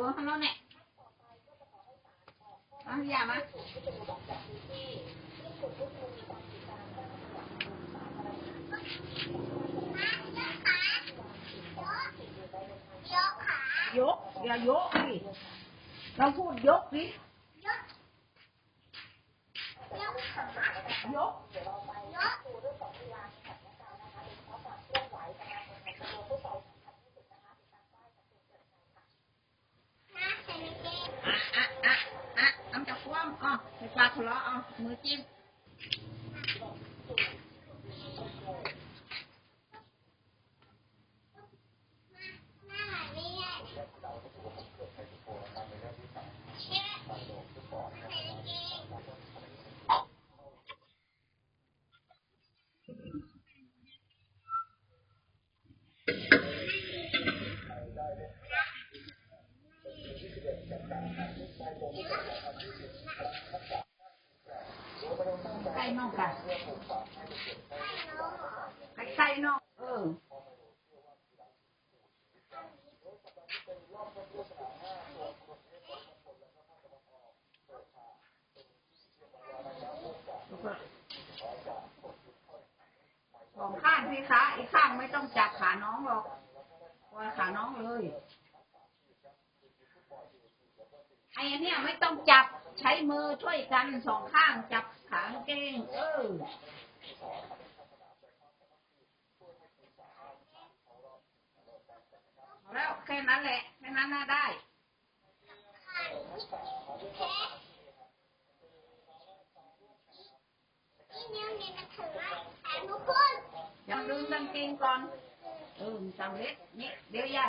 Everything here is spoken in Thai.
เออฮัลโหลเนี่ยเอาอย่ามายกอย่ายกสิเราพูดยกสิยกอะอะอะอะน้ำจะคว่ำอ๋อ ไปปลาทะเลาะเอ๋อมือจิ้มไข่ นอกกันไข่ไข่นอก เออสองข้างพี่ขาอีกข้างไม่ต้องจับขาน้องหรอกปล่อยขาน้องเลยไอ้อันเนี้ยไม่ต้องจับ ใช้มือช่วยกันสองข้างจับขางเกงเออแล้วแค่นั้นแหละแค่นั้นน่าได้ยังดึงกางเกงก่อน เออสำเร็จนี่เดี๋ยวยา